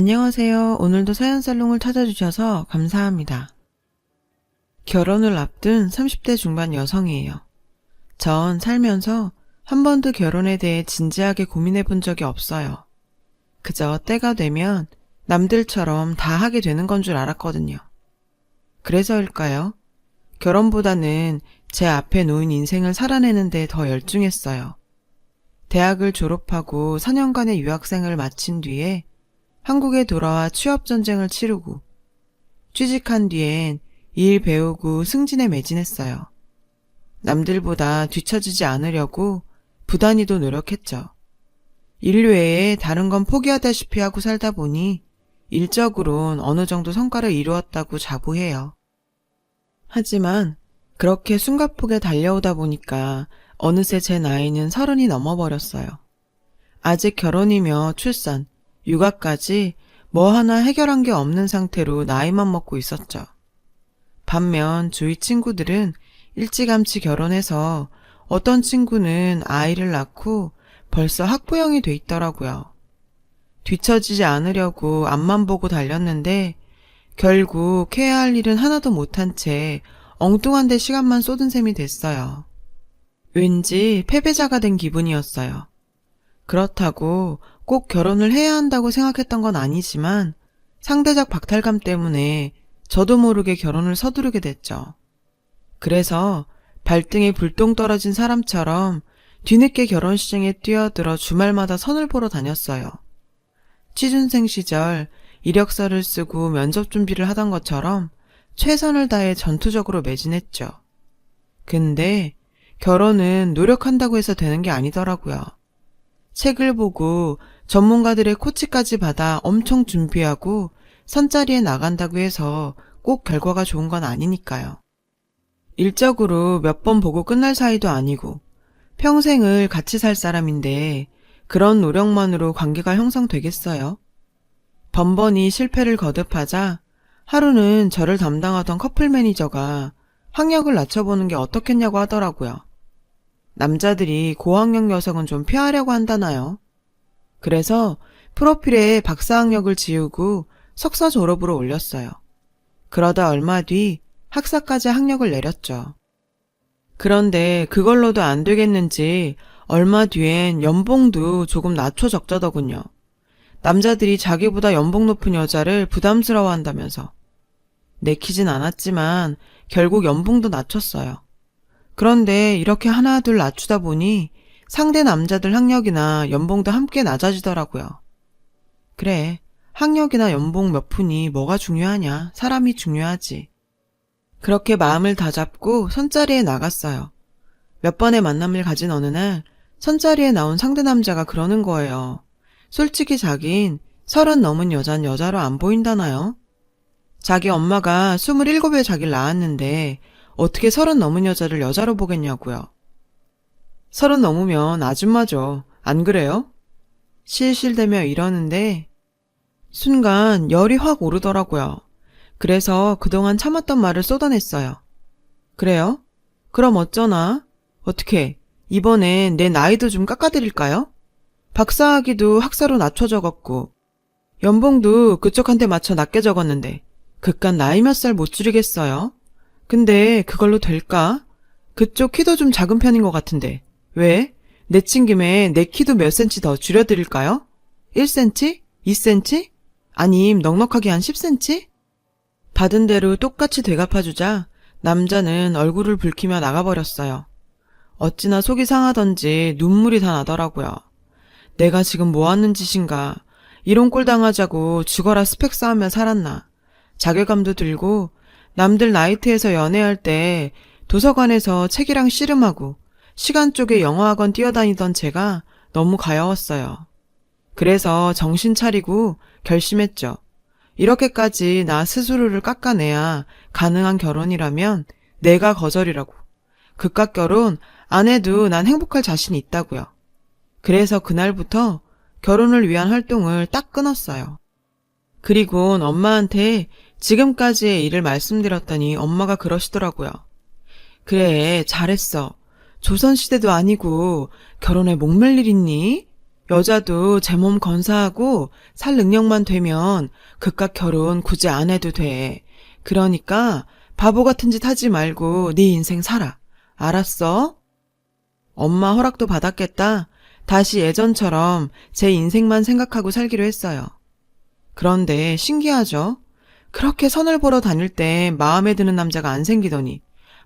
안녕하세요. 오늘도 사연살롱을 찾아주셔서 감사합니다. 결혼을 앞둔 30대 중반 여성이에요. 전 살면서 한 번도 결혼에 대해 진지하게 고민해 본 적이 없어요. 그저 때가 되면 남들처럼 다 하게 되는 건 줄 알았거든요. 그래서일까요? 결혼보다는 제 앞에 놓인 인생을 살아내는데 더 열중했어요. 대학을 졸업하고 4년간의 유학생을 마친 뒤에 한국에 돌아와 취업 전쟁을 치르고 취직한 뒤엔 일 배우고 승진에 매진했어요. 남들보다 뒤처지지 않으려고 부단히도 노력했죠. 일 외에 다른 건 포기하다시피 하고 살다 보니 일적으론 어느 정도 성과를 이루었다고 자부해요. 하지만 그렇게 숨가쁘게 달려오다 보니까 어느새 제 나이는 서른이 넘어버렸어요. 아직 결혼이며 출산, 육아까지 뭐 하나 해결한 게 없는 상태로 나이만 먹고 있었죠. 반면 주위 친구들은 일찌감치 결혼해서 어떤 친구는 아이를 낳고 벌써 학부형이 돼 있더라고요. 뒤처지지 않으려고 앞만 보고 달렸는데 결국 해야 할 일은 하나도 못한 채 엉뚱한 데 시간만 쏟은 셈이 됐어요. 왠지 패배자가 된 기분이었어요. 그렇다고 꼭 결혼을 해야 한다고 생각했던 건 아니지만 상대적 박탈감 때문에 저도 모르게 결혼을 서두르게 됐죠. 그래서 발등에 불똥 떨어진 사람처럼 뒤늦게 결혼 시장에 뛰어들어 주말마다 선을 보러 다녔어요. 취준생 시절 이력서를 쓰고 면접 준비를 하던 것처럼 최선을 다해 전투적으로 매진했죠. 근데 결혼은 노력한다고 해서 되는 게 아니더라고요. 책을 보고 전문가들의 코치까지 받아 엄청 준비하고 선자리에 나간다고 해서 꼭 결과가 좋은 건 아니니까요. 일적으로 몇 번 보고 끝날 사이도 아니고 평생을 같이 살 사람인데 그런 노력만으로 관계가 형성되겠어요? 번번이 실패를 거듭하자 하루는 저를 담당하던 커플 매니저가 학력을 낮춰보는 게 어떻겠냐고 하더라고요. 남자들이 고학력 여성은 좀 피하려고 한다나요? 그래서 프로필에 박사 학력을 지우고 석사 졸업으로 올렸어요. 그러다 얼마 뒤 학사까지 학력을 내렸죠. 그런데 그걸로도 안 되겠는지 얼마 뒤엔 연봉도 조금 낮춰 적자더군요. 남자들이 자기보다 연봉 높은 여자를 부담스러워 한다면서. 내키진 않았지만 결국 연봉도 낮췄어요. 그런데 이렇게 하나둘 낮추다 보니 상대 남자들 학력이나 연봉도 함께 낮아지더라고요. 그래, 학력이나 연봉 몇 푼이 뭐가 중요하냐, 사람이 중요하지. 그렇게 마음을 다잡고 선자리에 나갔어요. 몇 번의 만남을 가진 어느 날 선자리에 나온 상대 남자가 그러는 거예요. 솔직히 자긴 서른 넘은 여잔 여자로 안 보인다나요? 자기 엄마가 27에 자기를 낳았는데 어떻게 서른 넘은 여자를 여자로 보겠냐고요. 서른 넘으면 아줌마죠. 안 그래요? 실실대며 이러는데 순간 열이 확 오르더라고요. 그래서 그동안 참았던 말을 쏟아냈어요. 그래요? 그럼 어쩌나? 어떻게 이번엔 내 나이도 좀 깎아드릴까요? 박사학위도 학사로 낮춰 적었고 연봉도 그쪽한테 맞춰 낮게 적었는데 그깟 나이 몇 살 못 줄이겠어요? 근데 그걸로 될까? 그쪽 키도 좀 작은 편인 것 같은데 왜? 내친 김에 내 키도 몇 센치 더 줄여드릴까요? 1cm? 2cm? 아님 넉넉하게 한 10cm? 받은 대로 똑같이 되갚아주자 남자는 얼굴을 붉히며 나가버렸어요. 어찌나 속이 상하던지 눈물이 다 나더라고요. 내가 지금 뭐 하는 짓인가. 이런 꼴 당하자고 죽어라 스펙 쌓으며 살았나. 자괴감도 들고 남들 나이트에서 연애할 때 도서관에서 책이랑 씨름하고 시간 쪽에 영어학원 뛰어다니던 제가 너무 가여웠어요. 그래서 정신 차리고 결심했죠. 이렇게까지 나 스스로를 깎아내야 가능한 결혼이라면 내가 거절이라고. 그깟 결혼 안 해도 난 행복할 자신이 있다고요. 그래서 그날부터 결혼을 위한 활동을 딱 끊었어요. 그리곤 엄마한테 지금까지의 일을 말씀드렸더니 엄마가 그러시더라고요. 그래, 잘했어. 조선시대도 아니고 결혼에 목맬 일 있니? 여자도 제 몸 건사하고 살 능력만 되면 그깟 결혼 굳이 안 해도 돼. 그러니까 바보 같은 짓 하지 말고 네 인생 살아. 알았어? 엄마 허락도 받았겠다. 다시 예전처럼 제 인생만 생각하고 살기로 했어요. 그런데 신기하죠? 그렇게 선을 보러 다닐 때 마음에 드는 남자가 안 생기더니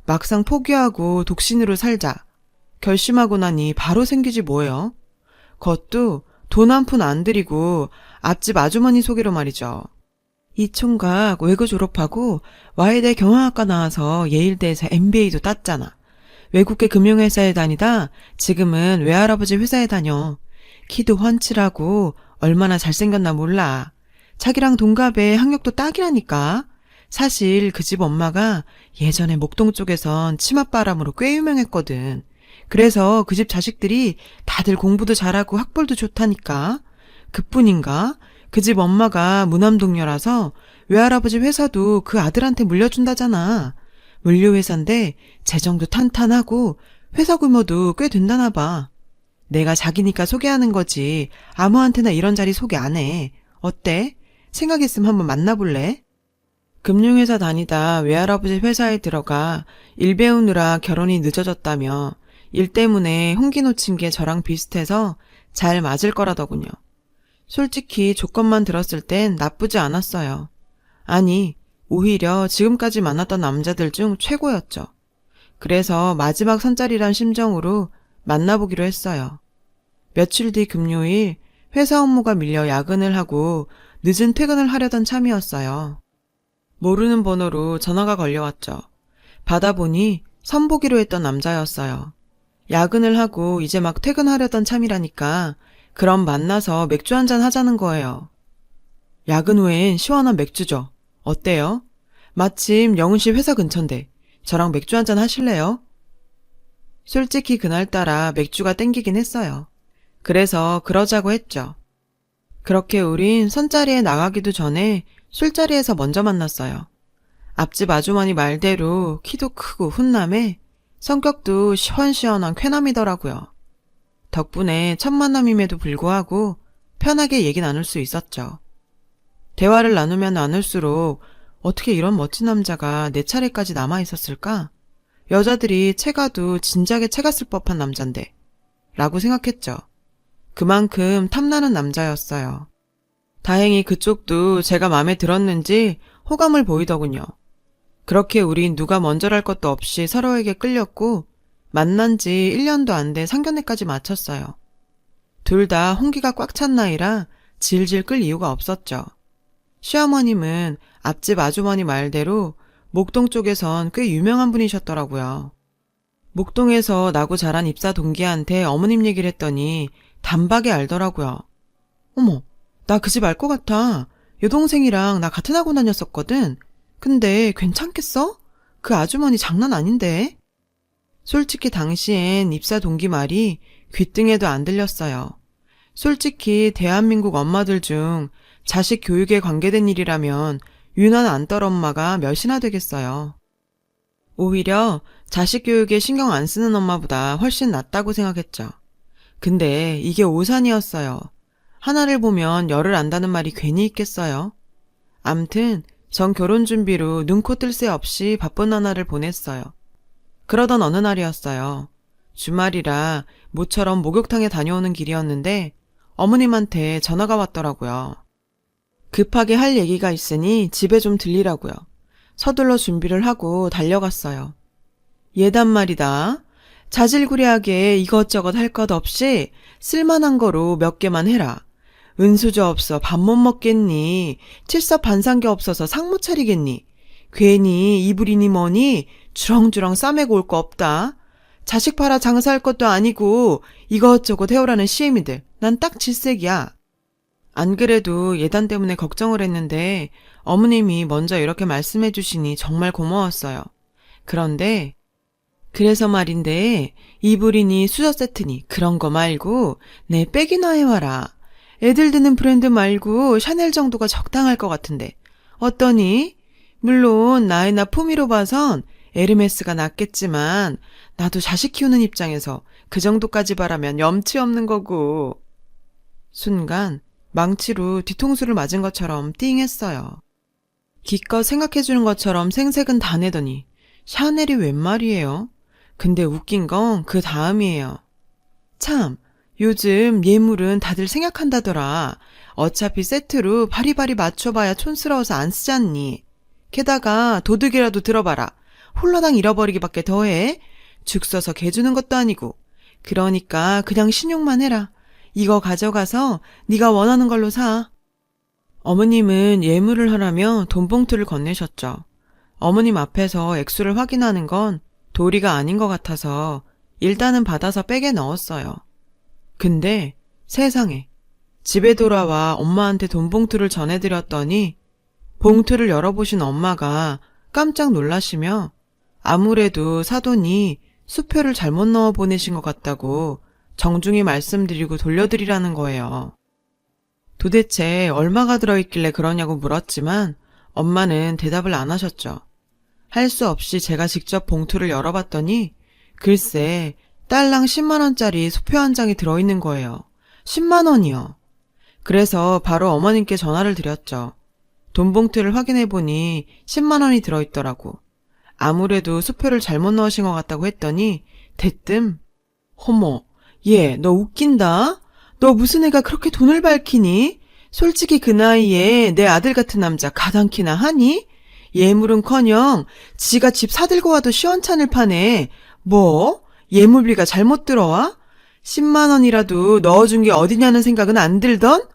막상 포기하고 독신으로 살자. 결심하고 나니 바로 생기지 뭐예요? 그것도 돈 한 푼 안 들이고 앞집 아주머니 소개로 말이죠. 이 총각 외고 졸업하고 와이대 경영학과 나와서 예일대에서 MBA도 땄잖아. 외국계 금융회사에 다니다 지금은 외할아버지 회사에 다녀. 키도 훤칠하고 얼마나 잘생겼나 몰라. 자기랑 동갑에 학력도 딱이라니까. 사실 그 집 엄마가 예전에 목동 쪽에선 치맛바람으로 꽤 유명했거든. 그래서 그 집 자식들이 다들 공부도 잘하고 학벌도 좋다니까. 그뿐인가? 그 집 엄마가 무남동녀라서 외할아버지 회사도 그 아들한테 물려준다잖아. 물류회사인데 재정도 탄탄하고 회사 규모도 꽤 된다나 봐. 내가 자기니까 소개하는 거지. 아무한테나 이런 자리 소개 안 해. 어때? 생각했으면 한번 만나볼래? 금융회사 다니다 외할아버지 회사에 들어가 일 배우느라 결혼이 늦어졌다며 일 때문에 홍기 놓친 게 저랑 비슷해서 잘 맞을 거라더군요. 솔직히 조건만 들었을 땐 나쁘지 않았어요. 아니, 오히려 지금까지 만났던 남자들 중 최고였죠. 그래서 마지막 선짜리란 심정으로 만나보기로 했어요. 며칠 뒤 금요일 회사 업무가 밀려 야근을 하고 늦은 퇴근을 하려던 참이었어요. 모르는 번호로 전화가 걸려왔죠. 받아보니 선보기로 했던 남자였어요. 야근을 하고 이제 막 퇴근하려던 참이라니까 그럼 만나서 맥주 한잔 하자는 거예요. 야근 후엔 시원한 맥주죠. 어때요? 마침 영훈 씨 회사 근처인데 저랑 맥주 한잔 하실래요? 솔직히 그날따라 맥주가 땡기긴 했어요. 그래서 그러자고 했죠. 그렇게 우린 선자리에 나가기도 전에 술자리에서 먼저 만났어요. 앞집 아주머니 말대로 키도 크고 훈남에 성격도 시원시원한 쾌남이더라고요. 덕분에 첫 만남임에도 불구하고 편하게 얘기 나눌 수 있었죠. 대화를 나누면 나눌수록 어떻게 이런 멋진 남자가 내 차례까지 남아 있었을까? 여자들이 채가도 진작에 채갔을 법한 남잔데. 라고 생각했죠. 그만큼 탐나는 남자였어요. 다행히 그쪽도 제가 마음에 들었는지 호감을 보이더군요. 그렇게 우린 누가 먼저랄 것도 없이 서로에게 끌렸고 만난 지 1년도 안돼 상견례까지 마쳤어요. 둘 다 홍기가 꽉 찬 나이라 질질 끌 이유가 없었죠. 시어머님은 앞집 아주머니 말대로 목동 쪽에선 꽤 유명한 분이셨더라고요. 목동에서 나고 자란 입사 동기한테 어머님 얘기를 했더니 단박에 알더라고요. 어머, 나 그 집 알 것 같아. 여동생이랑 나 같은 학원 다녔었거든. 근데 괜찮겠어? 그 아주머니 장난 아닌데. 솔직히 당시엔 입사 동기 말이 귀등에도 안 들렸어요. 솔직히 대한민국 엄마들 중 자식 교육에 관계된 일이라면 유난 안떨 엄마가 몇이나 되겠어요. 오히려 자식 교육에 신경 안 쓰는 엄마보다 훨씬 낫다고 생각했죠. 근데 이게 오산이었어요. 하나를 보면 열을 안다는 말이 괜히 있겠어요. 암튼 전 결혼 준비로 눈코 뜰 새 없이 바쁜 나날을 보냈어요. 그러던 어느 날이었어요. 주말이라 모처럼 목욕탕에 다녀오는 길이었는데 어머님한테 전화가 왔더라고요. 급하게 할 얘기가 있으니 집에 좀 들리라고요. 서둘러 준비를 하고 달려갔어요. 예단 말이다. 자질구레하게 이것저것 할 것 없이 쓸만한 거로 몇 개만 해라. 은수저 없어 밥 못 먹겠니? 칠섭 반상게 없어서 상못 차리겠니? 괜히 이불이니 뭐니 주렁주렁 싸매고 올 거 없다. 자식 팔아 장사할 것도 아니고 이것저것 해오라는 시애미들. 난 딱 질색이야. 안 그래도 예단 때문에 걱정을 했는데 어머님이 먼저 이렇게 말씀해 주시니 정말 고마웠어요. 그런데 그래서 말인데 이불이니 수저 세트니 그런 거 말고 내 백이나 해와라. 애들 드는 브랜드 말고 샤넬 정도가 적당할 것 같은데 어떠니? 물론 나이나 품위로 봐선 에르메스가 낫겠지만 나도 자식 키우는 입장에서 그 정도까지 바라면 염치 없는 거고. 순간 망치로 뒤통수를 맞은 것처럼 띵했어요. 기껏 생각해주는 것처럼 생색은 다 내더니 샤넬이 웬 말이에요? 근데 웃긴 건 그 다음이에요. 참, 요즘 예물은 다들 생각한다더라. 어차피 세트로 바리바리 맞춰봐야 촌스러워서 안 쓰잖니. 게다가 도둑이라도 들어봐라. 홀라당 잃어버리기밖에 더해. 죽 써서 개 주는 것도 아니고. 그러니까 그냥 신용만 해라. 이거 가져가서 네가 원하는 걸로 사. 어머님은 예물을 하라며 돈봉투를 건네셨죠. 어머님 앞에서 액수를 확인하는 건 도리가 아닌 것 같아서 일단은 받아서 백에 넣었어요. 근데 세상에 집에 돌아와 엄마한테 돈 봉투를 전해드렸더니 봉투를 열어보신 엄마가 깜짝 놀라시며 아무래도 사돈이 수표를 잘못 넣어 보내신 것 같다고 정중히 말씀드리고 돌려드리라는 거예요. 도대체 얼마가 들어있길래 그러냐고 물었지만 엄마는 대답을 안 하셨죠. 할 수 없이 제가 직접 봉투를 열어봤더니 글쎄 딸랑 10만원짜리 수표 한 장이 들어있는 거예요. 10만원이요. 그래서 바로 어머님께 전화를 드렸죠. 돈 봉투를 확인해보니 10만원이 들어있더라고. 아무래도 수표를 잘못 넣으신 것 같다고 했더니 대뜸 허머 얘 너 웃긴다? 너 무슨 애가 그렇게 돈을 밝히니? 솔직히 그 나이에 내 아들 같은 남자 가당키나 하니? 예물은커녕 지가 집 사들고 와도 시원찮을 판에 뭐? 예물비가 잘못 들어와? 10만 원이라도 넣어준 게 어디냐는 생각은 안 들던?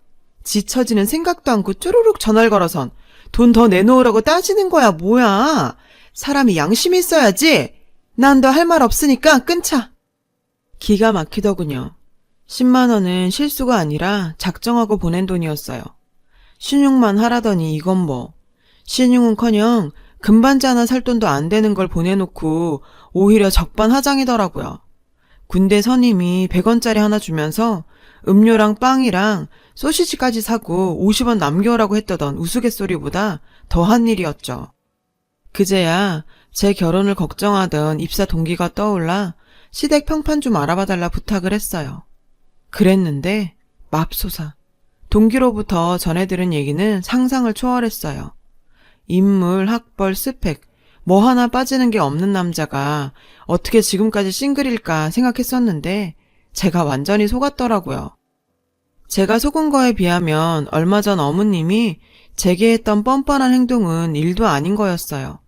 지처지는 생각도 않고 쪼르륵 전화를 걸어선 돈 더 내놓으라고 따지는 거야 뭐야? 사람이 양심이 있어야지. 난 더 할 말 없으니까 끊자. 기가 막히더군요. 10만 원은 실수가 아니라 작정하고 보낸 돈이었어요. 신용만 하라더니 이건 뭐. 신용은커녕 금반지 하나 살 돈도 안 되는 걸 보내놓고 오히려 적반하장이더라고요. 군대 선임이 100원짜리 하나 주면서 음료랑 빵이랑 소시지까지 사고 50원 남겨오라고 했다던 우스갯소리보다 더한 일이었죠. 그제야 제 결혼을 걱정하던 입사 동기가 떠올라 시댁 평판 좀 알아봐달라 부탁을 했어요. 그랬는데 맙소사. 동기로부터 전해들은 얘기는 상상을 초월했어요. 인물, 학벌, 스펙, 뭐 하나 빠지는 게 없는 남자가 어떻게 지금까지 싱글일까 생각했었는데 제가 완전히 속았더라고요. 제가 속은 거에 비하면 얼마 전 어머님이 제게 했던 뻔뻔한 행동은 일도 아닌 거였어요.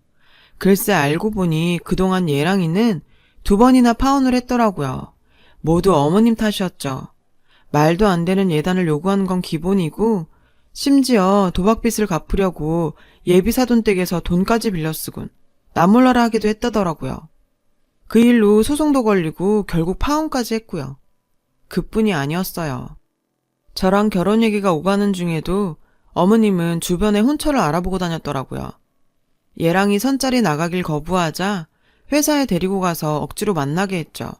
글쎄 알고 보니 그동안 예랑이는 두 번이나 파혼을 했더라고요. 모두 어머님 탓이었죠. 말도 안 되는 예단을 요구하는 건 기본이고 심지어 도박빚을 갚으려고 예비 사돈 댁에서 돈까지 빌려 쓰곤 나몰라라 하기도 했다더라고요. 그 일로 소송도 걸리고 결국 파혼까지 했고요. 그뿐이 아니었어요. 저랑 결혼 얘기가 오가는 중에도 어머님은 주변에 혼처를 알아보고 다녔더라고요. 얘랑이 선짜리 나가길 거부하자 회사에 데리고 가서 억지로 만나게 했죠.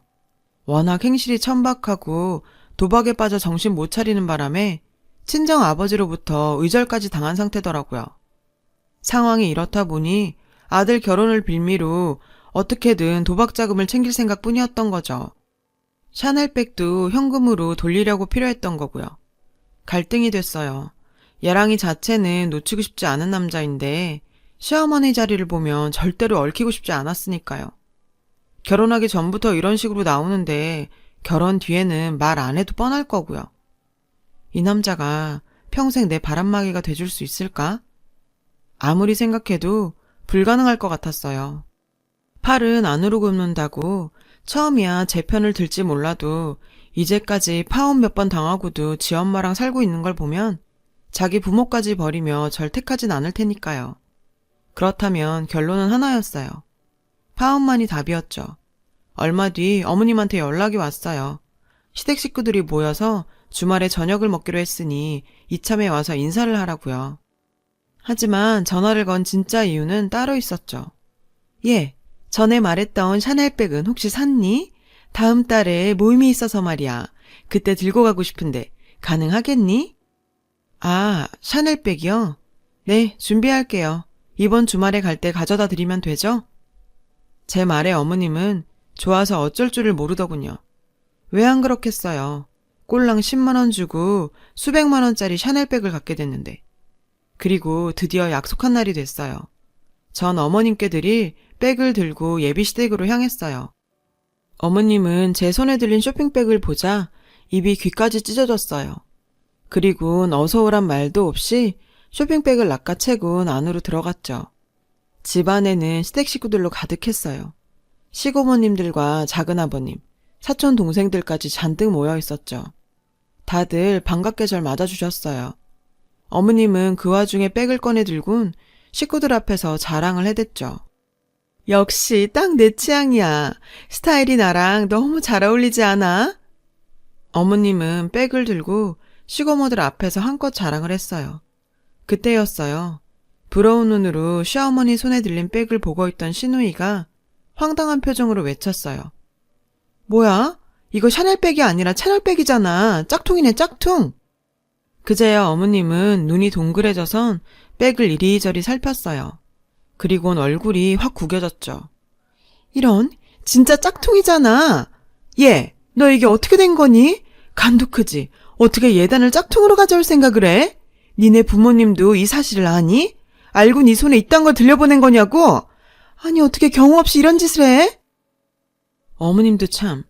워낙 행실이 천박하고 도박에 빠져 정신 못 차리는 바람에 친정 아버지로부터 의절까지 당한 상태더라고요. 상황이 이렇다 보니 아들 결혼을 빌미로 어떻게든 도박 자금을 챙길 생각 뿐이었던 거죠. 샤넬백도 현금으로 돌리려고 필요했던 거고요. 갈등이 됐어요. 예랑이 자체는 놓치고 싶지 않은 남자인데 시어머니 자리를 보면 절대로 얽히고 싶지 않았으니까요. 결혼하기 전부터 이런 식으로 나오는데 결혼 뒤에는 말 안 해도 뻔할 거고요. 이 남자가 평생 내 바람막이가 돼줄 수 있을까? 아무리 생각해도 불가능할 것 같았어요. 팔은 안으로 굽는다고 처음이야 제 편을 들지 몰라도 이제까지 파혼 몇 번 당하고도 지 엄마랑 살고 있는 걸 보면 자기 부모까지 버리며 절 택하진 않을 테니까요. 그렇다면 결론은 하나였어요. 파혼만이 답이었죠. 얼마 뒤 어머님한테 연락이 왔어요. 시댁 식구들이 모여서 주말에 저녁을 먹기로 했으니 이참에 와서 인사를 하라고요. 하지만 전화를 건 진짜 이유는 따로 있었죠. 예, 전에 말했던 샤넬백은 혹시 샀니? 다음 달에 모임이 있어서 말이야. 그때 들고 가고 싶은데 가능하겠니? 아, 샤넬백이요? 네, 준비할게요. 이번 주말에 갈 때 가져다 드리면 되죠? 제 말에 어머님은 좋아서 어쩔 줄을 모르더군요. 왜 안 그렇겠어요. 꼴랑 10만원 주고 수백만원짜리 샤넬백을 갖게 됐는데. 그리고 드디어 약속한 날이 됐어요. 전 어머님께 드릴 백을 들고 예비 시댁으로 향했어요. 어머님은 제 손에 들린 쇼핑백을 보자 입이 귀까지 찢어졌어요. 그리곤 어서 오란 말도 없이 쇼핑백을 낚아채곤 안으로 들어갔죠. 집 안에는 시댁 식구들로 가득했어요. 시고모님들과 작은아버님, 사촌 동생들까지 잔뜩 모여 있었죠. 다들 반갑게 절 맞아주셨어요. 어머님은 그 와중에 백을 꺼내 들곤 식구들 앞에서 자랑을 해댔죠. 역시 딱 내 취향이야. 스타일이 나랑 너무 잘 어울리지 않아? 어머님은 백을 들고 시고모들 앞에서 한껏 자랑을 했어요. 그때였어요. 부러운 눈으로 시어머니 손에 들린 백을 보고 있던 시누이가 황당한 표정으로 외쳤어요. 뭐야? 이거 샤넬백이 아니라 채널백이잖아. 짝퉁이네, 짝퉁. 그제야 어머님은 눈이 동그래져선 백을 이리저리 살폈어요. 그리곤 얼굴이 확 구겨졌죠. 이런, 진짜 짝퉁이잖아. 얘, 너 이게 어떻게 된 거니? 간도 크지. 어떻게 예단을 짝퉁으로 가져올 생각을 해? 니네 부모님도 이 사실을 아니? 알고 네 손에 이딴 걸 들려보낸 거냐고? 아니, 어떻게 경우 없이 이런 짓을 해? 어머님도 참,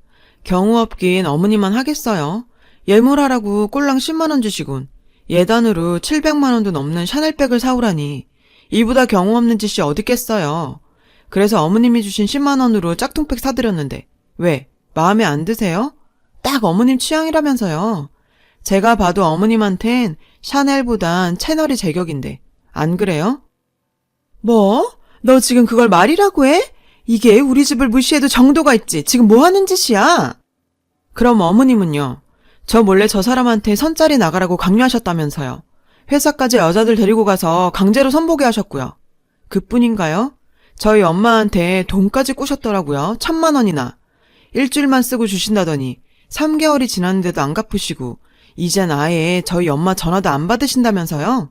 경우 없긴 어머니만 하겠어요. 예물하라고 꼴랑 10만원 주시곤, 예단으로 700만원도 넘는 샤넬백을 사오라니, 이보다 경우 없는 짓이 어딨겠어요. 그래서 어머님이 주신 10만원으로 짝퉁백 사드렸는데, 왜, 마음에 안 드세요? 딱 어머님 취향이라면서요. 제가 봐도 어머님한텐 샤넬보단 채널이 제격인데, 안 그래요? 뭐? 너 지금 그걸 말이라고 해? 이게 우리 집을 무시해도 정도가 있지. 지금 뭐 하는 짓이야? 그럼 어머님은요? 저 몰래 저 사람한테 선짜리 나가라고 강요하셨다면서요. 회사까지 여자들 데리고 가서 강제로 선보게 하셨고요. 그뿐인가요? 저희 엄마한테 돈까지 꾸셨더라고요. 천만 원이나. 일주일만 쓰고 주신다더니 3개월이 지났는데도 안 갚으시고 이젠 아예 저희 엄마 전화도 안 받으신다면서요?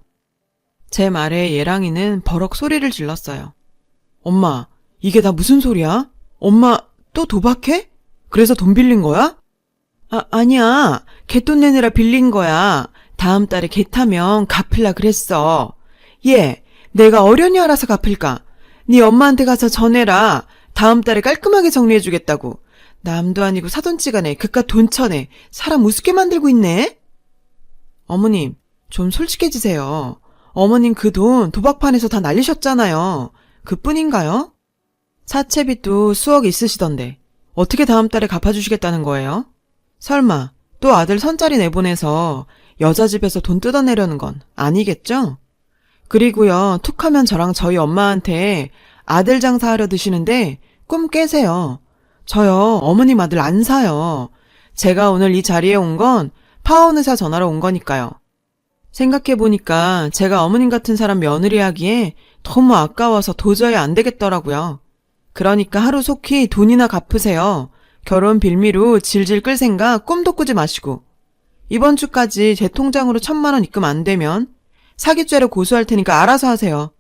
제 말에 예랑이는 버럭 소리를 질렀어요. 엄마, 이게 다 무슨 소리야? 엄마 또 도박해? 그래서 돈 빌린 거야? 아, 아니야. 개돈 내느라 빌린 거야. 다음 달에 개 타면 갚을라 그랬어. 얘, 내가 어련히 알아서 갚을까? 네 엄마한테 가서 전해라. 다음 달에 깔끔하게 정리해주겠다고. 남도 아니고 사돈지간에 그깟 돈 쳐내. 사람 우습게 만들고 있네? 어머님, 좀 솔직해지세요. 어머님 그 돈 도박판에서 다 날리셨잖아요. 그뿐인가요? 사채빚도 수억 있으시던데 어떻게 다음 달에 갚아주시겠다는 거예요? 설마 또 아들 선짜리 내보내서 여자 집에서 돈 뜯어내려는 건 아니겠죠? 그리고요 툭 하면 저랑 저희 엄마한테 아들 장사하려 드시는데 꿈 깨세요. 저요 어머님 아들 안 사요. 제가 오늘 이 자리에 온 건 파원 의사 전화로 온 거니까요. 생각해보니까 제가 어머님 같은 사람 며느리 하기에 너무 아까워서 도저히 안 되겠더라고요. 그러니까 하루 속히 돈이나 갚으세요. 결혼 빌미로 질질 끌 생각 꿈도 꾸지 마시고. 이번 주까지 제 통장으로 천만 원 입금 안 되면 사기죄로 고소할 테니까 알아서 하세요.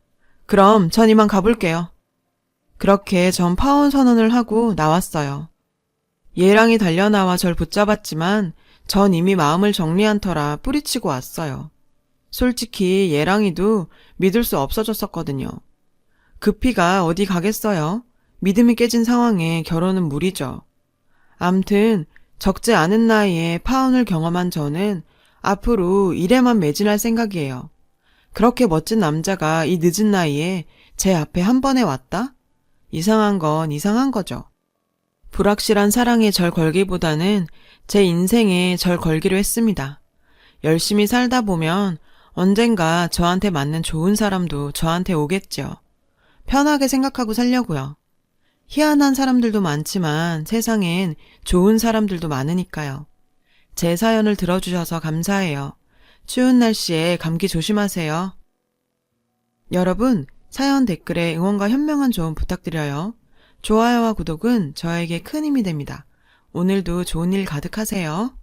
그럼 전 이만 가볼게요. 그렇게 전 파혼 선언을 하고 나왔어요. 예랑이 달려나와 절 붙잡았지만 전 이미 마음을 정리한 터라 뿌리치고 왔어요. 솔직히 예랑이도 믿을 수 없어졌었거든요. 급히가 어디 가겠어요? 믿음이 깨진 상황에 결혼은 무리죠. 암튼 적지 않은 나이에 파혼을 경험한 저는 앞으로 일에만 매진할 생각이에요. 그렇게 멋진 남자가 이 늦은 나이에 제 앞에 한 번에 왔다? 이상한 건 이상한 거죠. 불확실한 사랑에 절 걸기보다는 제 인생에 절 걸기로 했습니다. 열심히 살다 보면 언젠가 저한테 맞는 좋은 사람도 저한테 오겠죠. 편하게 생각하고 살려고요. 희한한 사람들도 많지만 세상엔 좋은 사람들도 많으니까요. 제 사연을 들어주셔서 감사해요. 추운 날씨에 감기 조심하세요. 여러분, 사연 댓글에 응원과 현명한 조언 부탁드려요. 좋아요와 구독은 저에게 큰 힘이 됩니다. 오늘도 좋은 일 가득하세요.